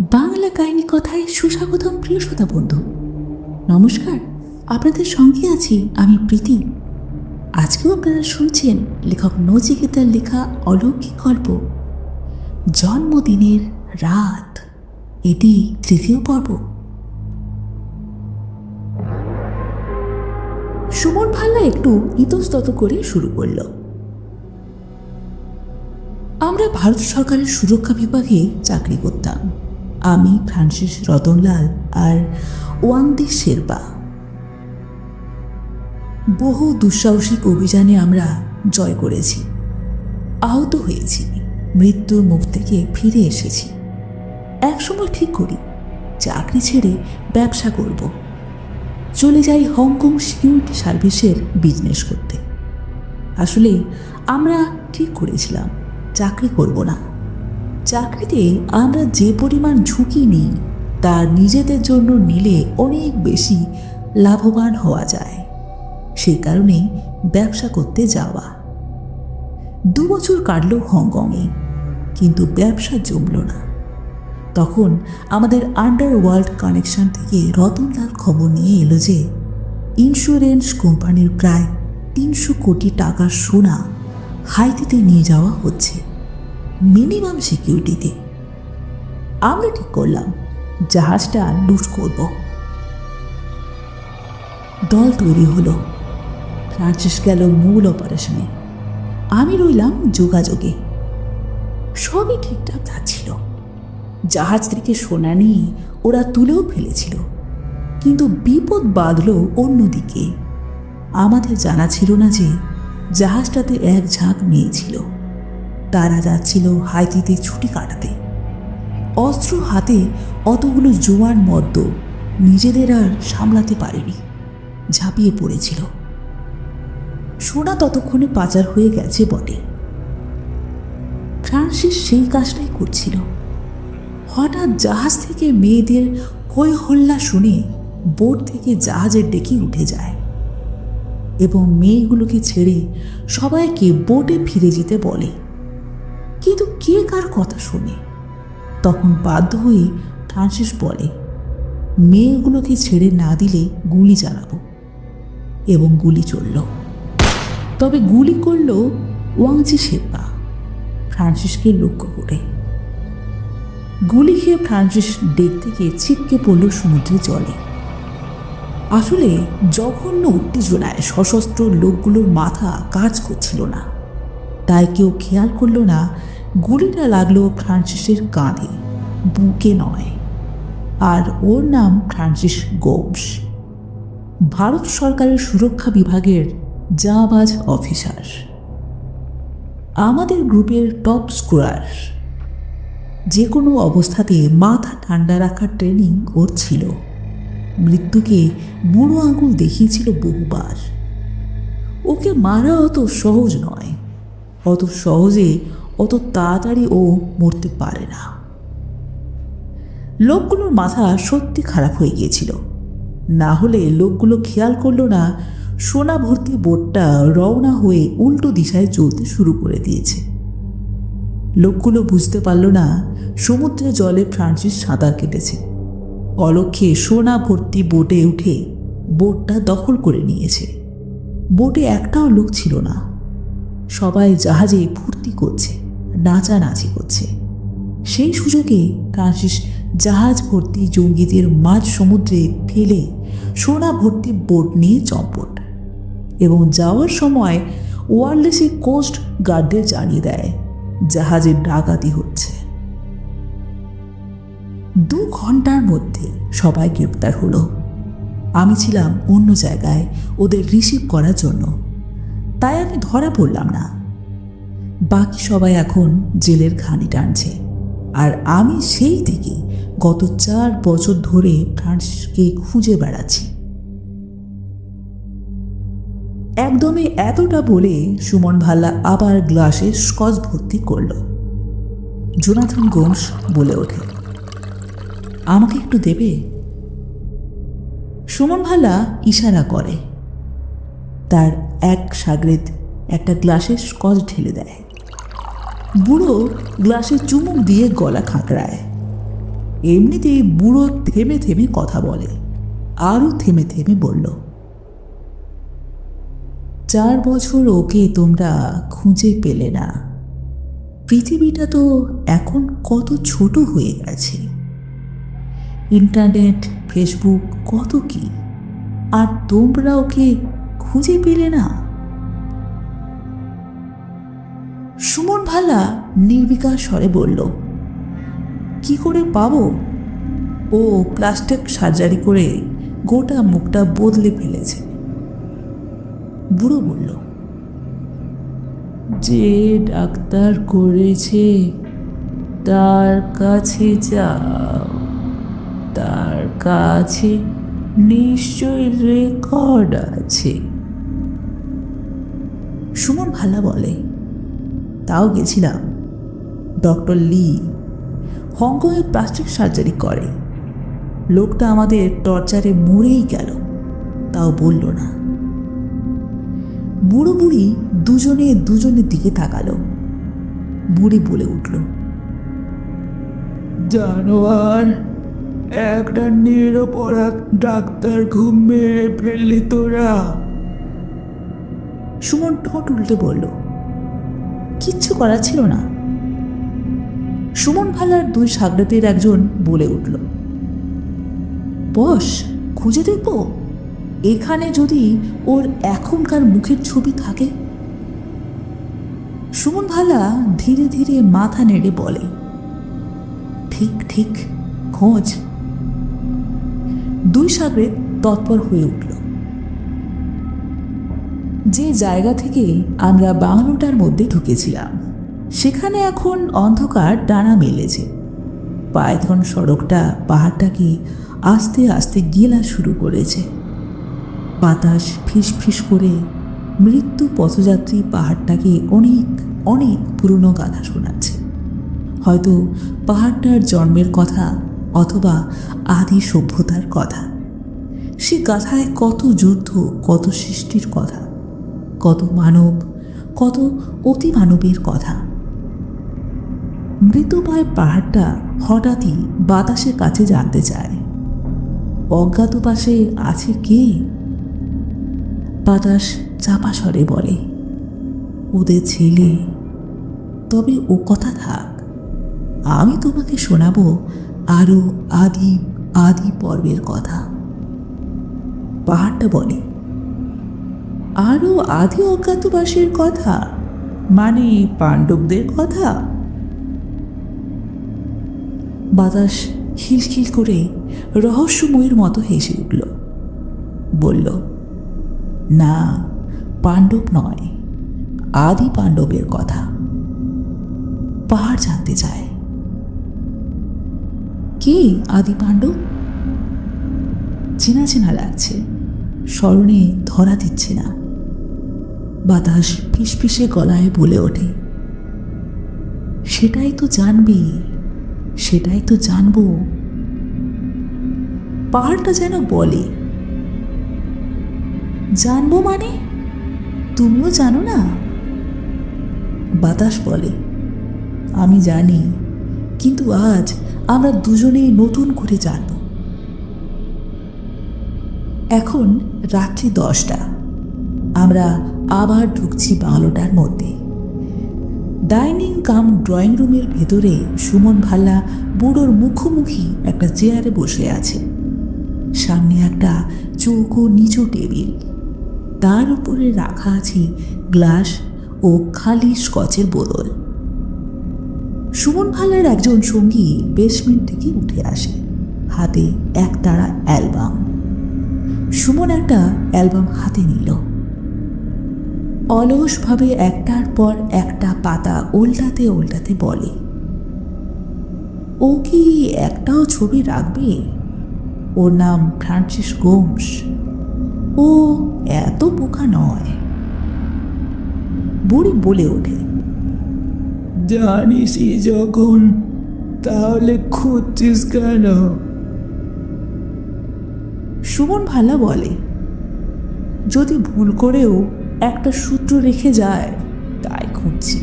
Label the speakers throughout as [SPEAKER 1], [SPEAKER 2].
[SPEAKER 1] বাংলা কাহিনী কথায় সুস্বাগতম প্রিয় শ্রোতা বন্ধু। নমস্কার, আপনাদের সঙ্গে আছি আমি প্রীতি। আজকেও আপনারা শুনছেন লেখক নচিকেতার লেখা অলৌকিক গল্প, জন্মদিনের রাত। এটি তৃতীয় পর্ব। সুমন ভাল্লা একটু ইতস্তত করে শুরু করল। আমরা ভারত সরকারের সুরক্ষা বিভাগে চাকরি করতাম। আমি ফ্রান্সিস রতনলাল আর ওয়াংদি শেরপা। বহু দুঃসাহসিক অভিযানে আমরা জয় করেছি। আহত হয়েছি। মৃত্যুর মুখ থেকে ফিরে এসেছি। একসময় ঠিক করি, চাকরি ছেড়ে ব্যবসা করব। চলে যাই হংকং সিকিউরিটি সার্ভিসের বিজনেস করতে। আসলে আমরা ঠিক করেছিলাম, চাকরি করব না। চাকরিতে আমরা যে পরিমাণ ঝুঁকি নিই, তা নিজেদের জন্য নিলে অনেক বেশি লাভবান হওয়া যায়। সে কারণেই ব্যবসা করতে যাওয়া। দু বছর কাটল হংকংয়ে, কিন্তু ব্যবসা জমল না। তখন আমাদের আন্ডারওয়ার্ল্ড কানেকশন থেকে রতনলাল খবর নিয়ে এলো যে, ইন্স্যুরেন্স কোম্পানির প্রায় তিনশো কোটি টাকার সোনা হাইতিতে নিয়ে যাওয়া হচ্ছে। মিনিমাম সিকিউরিটিতে আমরা ঠিক করলাম, জাহাজটা লুট করব। দল তৈরি হলো। ফ্রান্সিস গেল মূল অপারেশনে আমি রইলাম যোগাযোগে। সবই ঠিকঠাক যাচ্ছিল। জাহাজ থেকে সোনা নিয়ে ওরা তুলেও ফেলেছিল। কিন্তু বিপদ বাঁধল অন্যদিকে। আমাদের জানা ছিল না যে জাহাজটাতে এক ঝাঁক মেয়ে ছিল। তারা যাচ্ছিল হাইতিতে ছুটি কাটাতে। অস্ত্র হাতে অতগুলো জোয়ান মদ্য নিজেদের আর সামলাতে পারেনি, ঝাঁপিয়ে পড়েছিল। সোনা ততক্ষণে পাচার হয়ে গেছে বটে। ফ্রান্সিস সেই কাজটাই করছিল। হঠাৎ জাহাজ থেকে মেয়েদের হই হল্লা শুনে বোট থেকে জাহাজের ডেকে উঠে যায় এবং মেয়েগুলোকে ছেড়ে সবাইকে বোটে ফিরে যেতে বলে। কিন্তু কে কার কথা শোনে? তখন বাধ্য হয়ে ফ্রান্সিস বলে, মেয়েগুলোকে ছেড়ে না দিলে গুলি চালাবো। এবং গুলি চলল। তবে গুলি করল ওয়াংচি শেপা ফ্রান্সিসকে লক্ষ্য করে। গুলি খেয়ে ফ্রান্সিস ডেক থেকে ছিটকে পড়ল সমুদ্রে জলে। আসলে জঘন্য উত্তেজনায় সশস্ত্র লোকগুলোর মাথা কাজ করছিল না। তাই কেউ খেয়াল করল না, গুলিটা লাগল ফ্রান্সিসের কাঁধে। বুকে নয়। আর ওর নাম ফ্রান্সিস গোমস। ভারত সরকারের সুরক্ষা বিভাগের জাবাজ অফিসার। আমাদের গ্রুপের টপ স্কোরার। যে কোনো অবস্থাতে মাথা ঠান্ডা রাখার ট্রেনিং ওর ছিল। মৃত্যুকে বুড়ো আঙুল দেখিয়েছিল বহুবার। ওকে মারা অত সহজ নয়। অত সহজে, অত তাড়াতাড়ি ও মরতে পারে না। লোকগুলোর মাথা সত্যি খারাপ হয়ে গিয়েছিল। না হলে লোকগুলো খেয়াল করল না, সোনা ভর্তি বোটটা রওনা হয়ে উল্টো দিশায় চলতে শুরু করে দিয়েছে। লোকগুলো বুঝতে পারল না, সমুদ্রে জলে ফ্রান্সিস সাঁতার কেটেছে। অলক্ষে সোনা ভর্তি বোটে উঠে বোটটা দখল করে নিয়েছে। বোটে একটাও লোক ছিল না। সবাই জাহাজে ফুর্তি করছে, নাচানাচি করছে। সেই সুযোগে ফ্রান্সিস জাহাজ ভর্তি জঙ্গিদের মাঝ সমুদ্রে ফেলে সোনা ভর্তি বোট নিয়ে চম্পট এবং যাওয়ার সময় ওয়ারলেসে কোস্ট গার্ডদের জানিয়ে দেয় জাহাজের ডাকাতি হচ্ছে। দু ঘণ্টার মধ্যে সবাই গ্রেপ্তার হলো। আমি ছিলাম অন্য জায়গায়, ওদের রিসিভ করার জন্য। তাই আমি ধরা পড়লাম না। বাকি সবাই এখন জেলের খানি টানছে। আর আমি সেই থেকে গত চার বছর ধরে ফ্রান্সকে খুঁজে বেড়াচ্ছি। একদমই এতটা বলে সুমন ভাল্লা আবার গ্লাসে স্কচ ভর্তি করল। জোনাথন গোমস বলে ওঠে, আমাকে একটু দেবে? সুমন ভাল্লা ইশারা করে তার এক সাগরেদ একটা গ্লাসে স্কচ ঢেলে দেয়। বুড়ো গ্লাসে চুমুক দিয়ে গলা খাঁকড়ায়। এমনিতেই বুড়ো থেমে থেমে কথা বলে, আরও থেমে থেমে বলল, চার বছর ওকে তোমরা খুঁজে পেলে না। পৃথিবীটা তো এখন কত ছোট হয়ে গেছে। ইন্টারনেট, ফেসবুক কত কি? আর তোমরা ওকে খুঁজে পেলে না। সুমন ভালা নির্বিকার স্বরে বলল, কি করে পাবো? ও প্লাস্টিক সার্জারি করে গোটা মুখটা বদলে ফেলেছে। বুড়ো বলল, যে ডাক্তার করেছে তার কাছে যাও। তার কাছে নিশ্চয় রেকর্ড আছে। সুমন ভালা বলে। তাও গেছিলাম। ডক্টর লি হংকংয়ে প্লাস্টিক সার্জারি করে। লোকটা আমাদের টর্চারে মরেই গেল। তাও বলল না। বুড়ো বুড়ি দুজনে দুজনের দিকে তাকালো। বুড়ি বলে উঠল,
[SPEAKER 2] জানোয়ার, একটা নিরপরাধ ডাক্তার ঘুম মেরে ফেললি তোরা।
[SPEAKER 1] সুমন ঠোঁট উল্টে বলল, কিচ্ছু করার ছিল না। সুমন ভালার দুই সাগরেতের একজন বলে উঠল, বস, খুঁজে দেখব। এখানে যদি ওর এখনকার মুখের ছবি থাকে? সুমন ভালা ধীরে ধীরে মাথা নেড়ে বলে, ঠিক ঠিক, খোঁজ। দুই সাগরে তৎপর হয়ে উঠল। যে জায়গা থেকে আমরা বাংলোটার মধ্যে ঢুকেছিলাম, সেখানে এখন অন্ধকার ডানা মেলেছে। পায়থন সড়কটা পাহাড়টাকে আস্তে আস্তে গেলা শুরু করেছে। বাতাস ফিস ফিস করে মৃত্যু পথযাত্রী পাহাড়টাকে অনেক অনেক পুরনো গাথা শোনাচ্ছে। হয়তো পাহাড়টার জন্মের কথা অথবা আদি সভ্যতার কথা। সে গাথায় কত যুদ্ধ, কত সৃষ্টির কথা। কত মানব, কত অতি মানবের কথা। মৃতপ্রায় পাহাড়টা হঠাৎই বাতাসের কাছে জানতে চায়। অজ্ঞাত পাশে আছে কে? বাতাস চাপা স্বরে বলে, ওদের ছেলে। তবে ও কথা থাক। আমি তোমাকে শোনাবো আরও আদি আদি পর্বের কথা। পাহাড়টা বলে আরও আদি অজ্ঞাতবাসের কথা? মানে পাণ্ডবদের কথা? বাতাস খিলখিল করে রহস্যময়ীর মতো হেসে উঠল। বলল, না, পাণ্ডব নয়, আদি পাণ্ডবের কথা। পাহাড় জানতে চায়। কে আদি পাণ্ডব? চেনা চেনা লাগছে, স্মরণে ধরা দিচ্ছে না। বাতাস ফিসফিসে গলায় বলে ওঠে। সেটাই তো জানবি, সেটাই তো জানব। পাহাড়টা যেন বলে। জানব মানে? তুমিও জানো না? বাতাস বলে। আমি জানি, কিন্তু আজ আমরা দুজনেই নতুন করে জানব। এখন রাত্রি দশটা। আমরা আবার ঢুকছি বাংলোটার মধ্যে। ডাইনিং কাম ড্রয়িং রুমের ভেতরে সুমন ভাল্লা বুড়োর মুখোমুখি একটা চেয়ারে বসে আছে। সামনে একটা চৌকো নিচু টেবিল। তার উপরে রাখা আছে গ্লাস ও খালি স্কচের বোতল। সুমন ভাল্লার একজন সঙ্গী বেসমেন্ট থেকে উঠে আসে। হাতে একতারা অ্যালবাম। সুমন একটা অ্যালবাম হাতে নিল। অলসভাবে একটার পর একটা পাতা উল্টাতে উল্টাতে বলে ও কি একটাও ছবি রাখবে? ওর নাম ফ্রান্সিস গোমস। ও এত বোকা নয়। বুড়ি বলে ওঠে
[SPEAKER 2] জানিসই যখন তাহলে খুঁজছিস কেন?
[SPEAKER 1] সুমন ভালা বলে যদি ভুল করেও একটা সূত্র রেখে যায়, তাই খুঁজছি।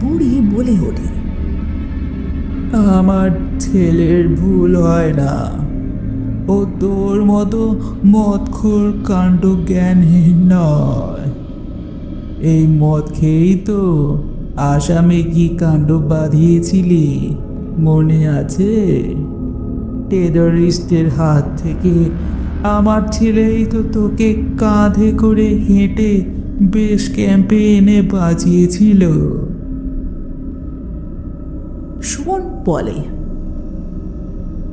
[SPEAKER 1] বুড়ি বলে ওঠে,
[SPEAKER 2] আমার ছেলের ভুল হয় না। ও তোর মতো মদখোর কাণ্ড জ্ঞানহীন নয়। এই মদ খেয়েই তো আসামে কি কাণ্ড বাঁধিয়েছিলি, মনে আছে? টেররিস্টের হাত থেকে আমার ছেলেই তো তোকে কাঁধে করে হেঁটে বেশ ক্যাম্পে এনে বাজিয়েছিল।
[SPEAKER 1] সুমন বলে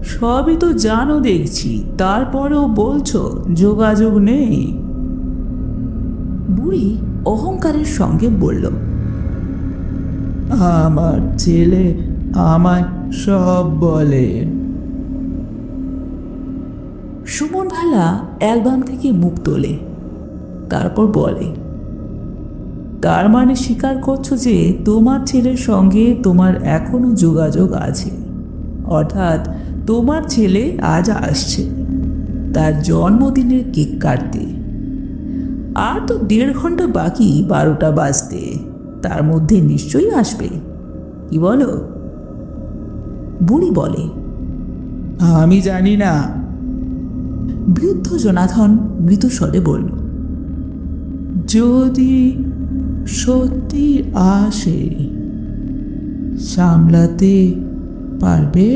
[SPEAKER 1] সবই তো জানো দেখছি তারপরেও বলছো যোগাযোগ নেই। বুড়ি অহংকারের সঙ্গে বলল
[SPEAKER 2] আমার ছেলে আমায় সব বলে।
[SPEAKER 1] সুমন অ্যালবাম থেকে মুখ তোলে, তারপর বলে, তার মানে স্বীকার করছ যে তোমার ছেলের সঙ্গে তোমার এখনও যোগাযোগ আছে। অর্থাৎ তোমার ছেলে আজ আসছে। তার জন্মদিনের কেক কাটতে। আর তো দেড় ঘণ্টা বাকি, বারোটা বাজতে। তার মধ্যে নিশ্চয়ই আসবে। কি বলো? বুড়ি বলে,
[SPEAKER 2] আমি জানি না।
[SPEAKER 1] বৃদ্ধ জনাথন মৃতস্বরে বলল
[SPEAKER 2] যদি সত্যি আসে সামলাতে পারবে?